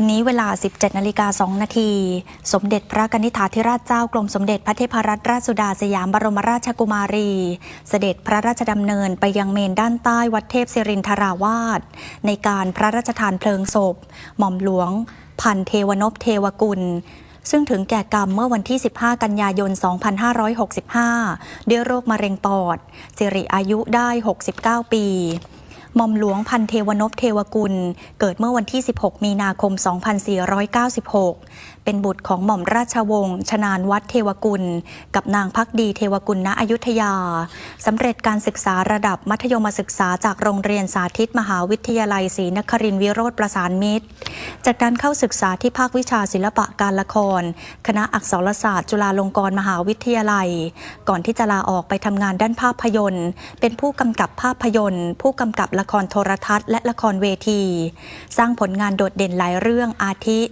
วันนี้เวลา 17นาฬิกา2นาที สมเด็จพระกนิษฐาธิราชเจ้ากรมสมเด็จพระเทพรัตนราชสุดาสยามบรมราชกุมารี เสด็จพระราชดำเนินไปยังเมนด้านใต้วัดเทพศิรินทราวาสในการพระราชทานเพลิงศพ หม่อมหลวง พันเทวนพเทวกุลซึ่งถึงแก่กรรมเมื่อวันที่ 15 กันยายน 2565 ด้วยโรคมะเร็งปอด สิริอายุได้ 69 ปี มอมหลวงพันเทวนพเทวกุล เกิดเมื่อวันที่ 16 มีนาคม 2496 เป็นบุตรของหม่อมราชวงศ์ชนานวัดเทวกุล กับนางพักดีเทวกุลณอยุธยาสำเร็จการศึกษาระดับมัธยมศึกษาจากโรงเรียนสาธิตมหาวิทยาลัยศรีนครินทรวิโรธประสานมิตร จากนั้นเข้าศึกษาที่ภาควิชาศิลปะการละคร คณะอักษรศาสตร์ จุฬาลงกรณ์มหาวิทยาลัย ก่อนที่จะลาออกไปทำงานด้านภาพยนตร์ เป็นผู้กำกับภาพยนตร์ ผู้กำกับละครโทรทัศน์และละครเวที สร้างผลงานโดดเด่นหลายเรื่องอาทิ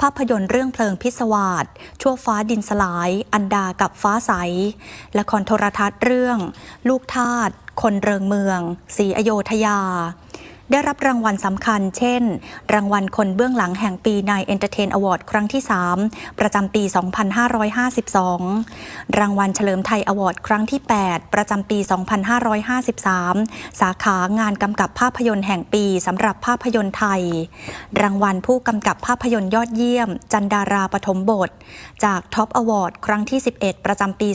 ภาพยนตร์เรื่องเพลิงพิศวาสชั่วฟ้าดินสลาย อันดากับฟ้าใส ละครโทรทัศน์เรื่อง ลูกทาสคนเริงเมือง สีอโยธยา ได้รับรางวัลสำคัญ เช่น รางวัลคนเบื้องหลังแห่งปีใน Entertain Award ครั้งที่ 3 ประจำปี 2552 รางวัลเฉลิมไทยอวอร์ดครั้งที่ 8 ประจำปี 2553 สาขางานกำกับภาพยนตร์แห่งปีสำหรับภาพยนตร์ไทย รางวัลผู้กำกับภาพยนตร์ยอดเยี่ยม จันดาราปฐมบท จากท็อปอวอร์ดครั้งที่ 11 ประจำปี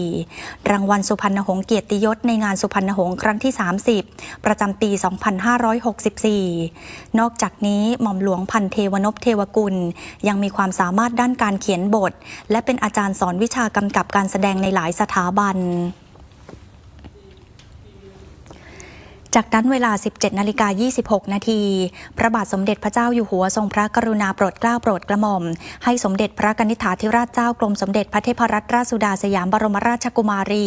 2554 รางวัลสุพรรณหงส์เกียรติยศในงานสุพรรณหงส์ครั้งที่ 30 ประจำปี 2564 นอกจากนี้หม่อมหลวงพันเทวนพเทวกุล ยังมีความสามารถด้านการเขียนบท และเป็นอาจารย์สอนวิชากำกับการแสดงในหลายสถาบัน จากนั้นเวลา 17 นาฬิกา 26 นาที พระบาทสมเด็จพระเจ้าอยู่หัวทรงพระกรุณาโปรดเกล้าโปรดกระหม่อม ให้สมเด็จพระกนิษฐาธิราชเจ้ากรมสมเด็จพระเทพรัตนราชสุดาสยามบรมราชกุมารี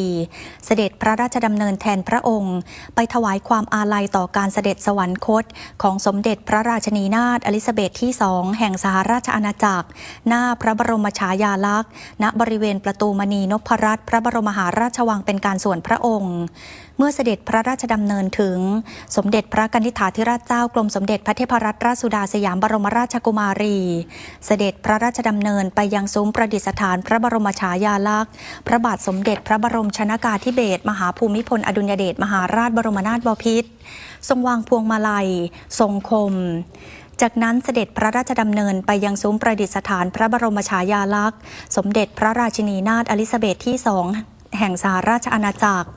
เสด็จพระราชดำเนินแทนพระองค์ ไปถวายความอาลัยต่อการเสด็จสวรรคต ของสมเด็จพระราชนีนาถอลิซาเบธที่สองแห่งสหราชอาณาจักร หน้าพระบรมฉายาลักษณ์ ณบริเวณประตูมณีนพรัตน์พระบรมมหาราชวังเป็นการส่วนพระองค์เมื่อเสด็จพระราชดำเนินถึง สมเด็จพระกนิษฐาธิราชเจ้ากรมสมเด็จพระเทพรัตนราชสุดาสยามบรมราชกุมารี เสด็จพระราชดำเนินไปยังซุ้มประดิษฐานพระบรมฉายาลักษณ์ พระบาทสมเด็จพระบรมชนากาธิเบศรมหาภูมิพลอดุลยเดชมหาราชบรมนาถบพิตรทรงวางพวงมาลัย ทรงคมจากนั้นเสด็จพระราชดำเนินไปยังซุ้มประดิษฐานพระบรมฉายาลักษณ์ สมเด็จพระราชินีนาถอลิซาเบธที่สอง แห่งสหราชอาณาจักร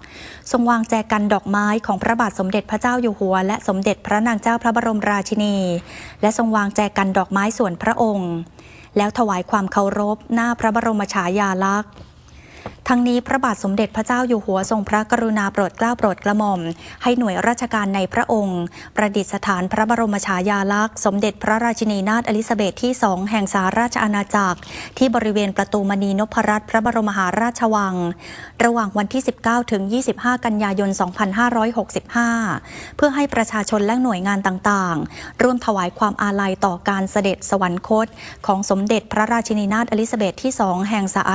ทรงวางแจกันดอกไม้ของพระบาทสมเด็จพระเจ้าอยู่หัว และสมเด็จพระนางเจ้าพระบรมราชินี และทรงวางแจกันดอกไม้ส่วนพระองค์ แล้วถวายความเคารพหน้าพระบรมฉายาลักษณ์ ทั้งนี้พระบาทสมเด็จพระเจ้าอยู่หัวทรงพระกรุณาโปรดเกล้าโปรดกระหม่อม ให้หน่วยราชการในพระองค์ ประดิษฐานพระบรมฉายาลักษณ์สมเด็จพระราชินีนาถอลิซาเบธที่สองแห่งสหราชอาณาจักร ที่บริเวณประตูมณีนพรัตน์พระบรมหาราชวัง ระหว่างวันที่ 19 ถึง 25 กันยายน 2565 เพื่อให้ประชาชนและหน่วยงานต่างๆ ร่วมถวายความอาลัยต่อการเสด็จสวรรคต ของสมเด็จพระราชินีนาถอลิซาเบธที่สองแห่งสห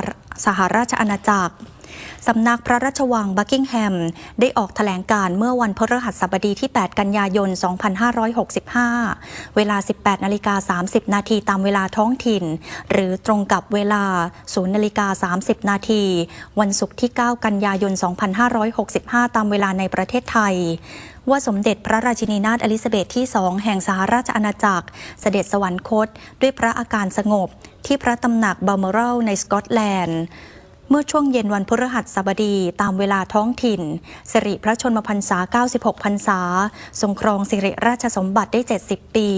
สหราชอาณาจักรสำนักพระราชวังบักกิงแฮม ได้ออกแถลงการเมื่อวันพฤหัสบดีที่ 8 กันยายน 2565 เวลา 18 นาฬิกา 30 นาทีตามเวลาท้องถิ่น หรือตรงกับเวลา 0 นาฬิกา 30 นาที วันศุกร์ที่ 9 กันยายน 2565 ตามเวลาในประเทศไทยว่าสมเด็จพระราชินีนาถอลิซาเบธที่สองแห่งสหราชอาณาจักร เสด็จสวรรคต ด้วยพระอาการสงบ ที่พระตำหนักบัลเมอรัลในสกอตแลนด์ เมื่อช่วงเย็นวันพฤหัสบดีตามเวลาท้องถิ่น สิริพระชนมพรรษา 96 พรรษา ทรงครองสิริราชสมบัติได้ 70 ปี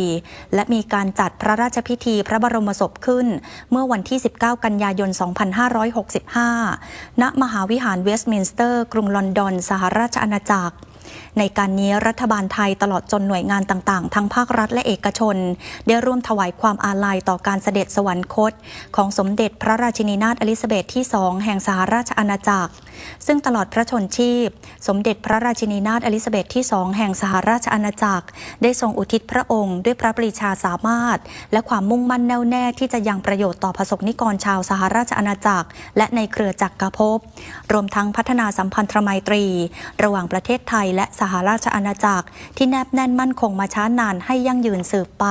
และมีการจัดพระราชพิธีพระบรมศพขึ้น เมื่อวันที่ 19 กันยายน 2565 ณ มหาวิหารเวสต์มินสเตอร์ กรุงลอนดอน สหราชอาณาจักร ในการนี้รัฐบาลไทยตลอดจนหน่วยงานต่างๆ ทั้งภาครัฐและเอกชน ได้ร่วมถวายความอาลัยต่อการเสด็จสวรรคต ของสมเด็จพระราชินีนาถอลิซาเบธที่สองแห่งสหราชอาณาจักร ซึ่งตลอดพระชนชีพ สมเด็จพระราชินีนาถอลิซาเบธที่สองแห่งสหราชอาณาจักร ได้ทรงอุทิศพระองค์ ด้วยพระปรีชาสามารถ และความมุ่งมั่นแน่วแน่ที่จะยังประโยชน์ต่อประสบนิกรชาวสหราชอาณาจักร และในเครือจักรภพ รวมทั้งพัฒนาสัมพันธไมตรี ระหว่างประเทศไทยและสหราชอาณาจักร ที่แนบแน่นมั่นคงมาช้านานให้ยั่งยืนสืบไป